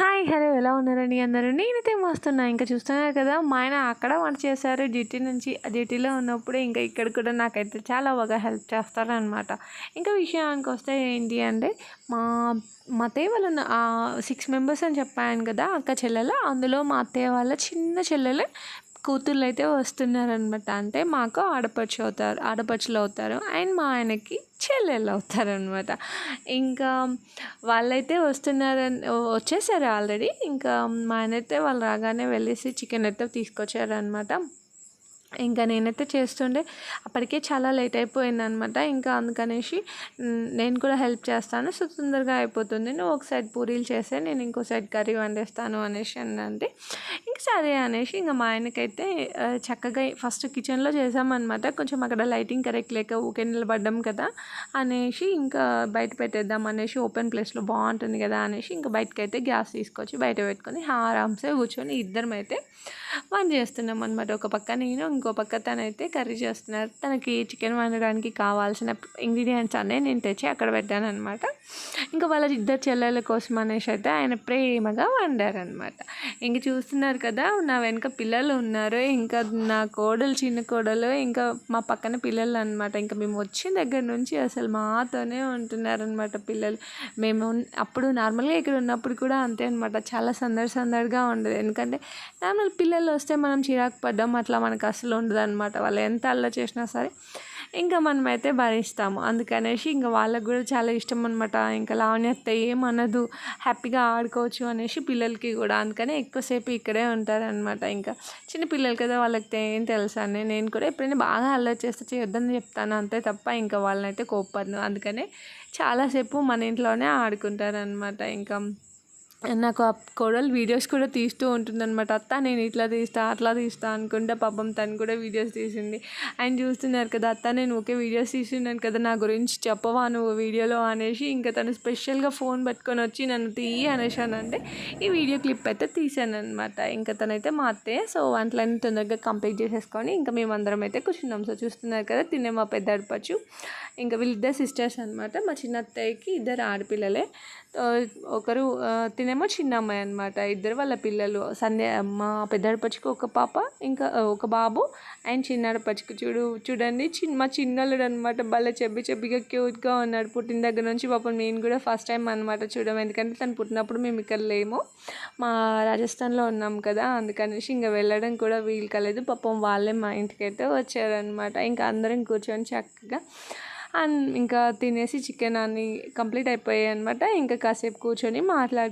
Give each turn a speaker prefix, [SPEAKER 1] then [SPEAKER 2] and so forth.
[SPEAKER 1] Hi hello ఎలా ఉన్నారండి అందరూ? నేనైతే మస్తున్నా. ఇంకా చూస్తున్నారు కదా మా ఆయన అక్కడ వంట చేశారు. డ్యూటీ నుంచి డ్యూటీలో ఉన్నప్పుడు ఇంకా ఇక్కడ కూడా నాకైతే చాలా బాగా హెల్ప్ చేస్తారనమాట ఇంకా విషయానికి వస్తే ఏంటి అంటే మా మా అత్తయ్య వాళ్ళ సిక్స్ మెంబర్స్ అని చెప్పాను కదా అక్క చెల్లెలు. అందులో మా అత్తయ్య వాళ్ళ చిన్న చెల్లెలు కూతుర్లు అయితే వస్తున్నారనమాట. అంటే మాకు ఆడపడుచు అవుతారు ఆడపడుచులు అవుతారు. అండ్ మా ఆయనకి చెల్లెళ్ళు అవుతారనమాట. ఇంకా వాళ్ళైతే వస్తున్నారని వచ్చేసారు ఆల్రెడీ. ఇంకా మా ఆయన అయితే వాళ్ళు రాగానే వెళ్ళేసి చికెన్ అయితే తీసుకొచ్చారనమాట. ఇంకా నేనైతే చేస్తుండే. అప్పటికే చాలా లేట్ అయిపోయింది అనమాట ఇంకా అందుకనేసి నేను కూడా హెల్ప్ చేస్తాను. సో తొందరగా అయిపోతుంది. నువ్వు ఒక సైడ్ పూరీలు చేస్తే నేను ఇంకో సైడ్ కర్రీ వండేస్తాను అనేసి అంటే ఇంకా సరే అనేసి ఇంకా మా ఆయనకైతే చక్కగా ఫస్ట్ కిచెన్లో చేసామన్నమాట కొంచెం అక్కడ లైటింగ్ కరెక్ట్ లేక ఊకే నిలబడ్డాం కదా అనేసి ఇంకా బయట పెట్టేద్దాం అనేసి ఓపెన్ ప్లేస్లో బాగుంటుంది కదా అనేసి ఇంకా బయటకైతే గ్యాస్ తీసుకొచ్చి బయట పెట్టుకొని ఆరామ్సే కూర్చొని ఇద్దరం అయితే వంట చేస్తున్నాం అనమాట ఒక పక్క నేను ఇంకో పక్క తనైతే కర్రీ చేస్తున్నారు. తనకి చికెన్ వండడానికి కావాల్సిన ఇంగ్రీడియంట్స్ అన్నీ నేను తెచ్చి అక్కడ పెట్టాను అనమాట ఇంకా వాళ్ళ ఇద్దరు చెల్లెల కోసం అనేసి అయితే ఆయన ప్రేమగా వండారనమాట ఇంక చూస్తున్నారు కదా నా వెనక పిల్లలు ఉన్నారు. ఇంకా నా కోడలు చిన్న కోడలు ఇంకా మా పక్కన పిల్లలు అనమాట ఇంకా మేము వచ్చిన దగ్గర నుంచి అసలు మాతోనే ఉంటున్నారనమాట పిల్లలు. మేము అప్పుడు నార్మల్గా ఇక్కడ ఉన్నప్పుడు కూడా అంతే అనమాట చాలా సందడి సందడిగా ఉండదు. ఎందుకంటే నార్మల్ పిల్లలు వస్తే మనం చిరాకు పడ్డాం. అట్లా మనకు అసలు ఉండదు అనమాట వాళ్ళు ఎంత అల్ల చేసినా సరే ఇంకా మనమైతే భరిస్తాము. అందుకనేసి ఇంకా వాళ్ళకు కూడా చాలా ఇష్టం అనమాట ఇంకా లావణ్యత్త ఏమనదు. హ్యాపీగా ఆడుకోవచ్చు అనేసి పిల్లలకి కూడా. అందుకనే ఎక్కువసేపు ఇక్కడే ఉంటారనమాట ఇంకా చిన్న పిల్లలు కదా వాళ్ళకి ఏం తెలుసానే నేను కూడా ఎప్పుడైనా బాగా అల్లరి చేస్తే చేయొద్దని చెప్తాను. అంతే తప్ప ఇంకా వాళ్ళనైతే కోప్పను అందుకనే చాలాసేపు మన ఇంట్లోనే ఆడుకుంటారనమాట ఇంకా నాకు ఆ కోడలు వీడియోస్ కూడా తీస్తూ ఉంటుందన్నమాట. అత్త నేను ఇట్లా తీస్తా అట్లా తీస్తా అనుకుంటే పాపం తను కూడా వీడియోస్ తీసింది. ఆయన చూస్తున్నారు కదా అత్త నేను ఒకే వీడియోస్ తీస్తున్నాను కదా నా గురించి చెప్పవా నువ్వు వీడియోలో అనేసి ఇంకా తను స్పెషల్గా ఫోన్ పట్టుకొని వచ్చి నన్ను తీయి అనేసానంటే ఈ వీడియో క్లిప్ అయితే తీసాను అనమాట ఇంకా తనైతే మా అత్తయ్య సో వంటలన్నీ తొందరగా కంప్లీట్ చేసేసుకొని ఇంకా మేమందరం అయితే కూర్చున్నాం. సో చూస్తున్నారు కదా తినే మా పెద్ద అడపచ్చు. ఇంకా వీళ్ళిద్దరు సిస్టర్స్ అనమాట మా చిన్న అత్తయ్యకి ఇద్దరు ఆడపిల్లలే. ఒకరు తినేమో చిన్న అమ్మాయి అనమాట ఇద్దరు వాళ్ళ పిల్లలు. సంధ్య మా పెద్దడపచ్చికి ఒక పాప ఇంకా ఒక బాబు. అండ్ చిన్నడపచ్చికి చూడు చూడండి. చిన్న మా చిన్నల్లుడు అనమాట భలే చెబ్బి చెబ్బిగా క్యూట్గా ఉన్నాడు. పుట్టిన దగ్గర నుంచి పాపం నేను కూడా ఫస్ట్ టైం అనమాట చూడడం. ఎందుకంటే తను పుట్టినప్పుడు మేము ఇక్కడ లేము. మా రాజస్థాన్లో ఉన్నాం కదా. అందుకనేసి ఇంకా వెళ్ళడం కూడా వీలు కాలేదు. పాపం వాళ్ళే మా ఇంటికి అయితే వచ్చారనమాట ఇంకా అందరం కూర్చొని చక్కగా అండ్ ఇంకా తినేసి చికెన్ అన్ని కంప్లీట్ అయిపోయాయి అనమాట ఇంకా కాసేపు కూర్చొని మాట్లాడు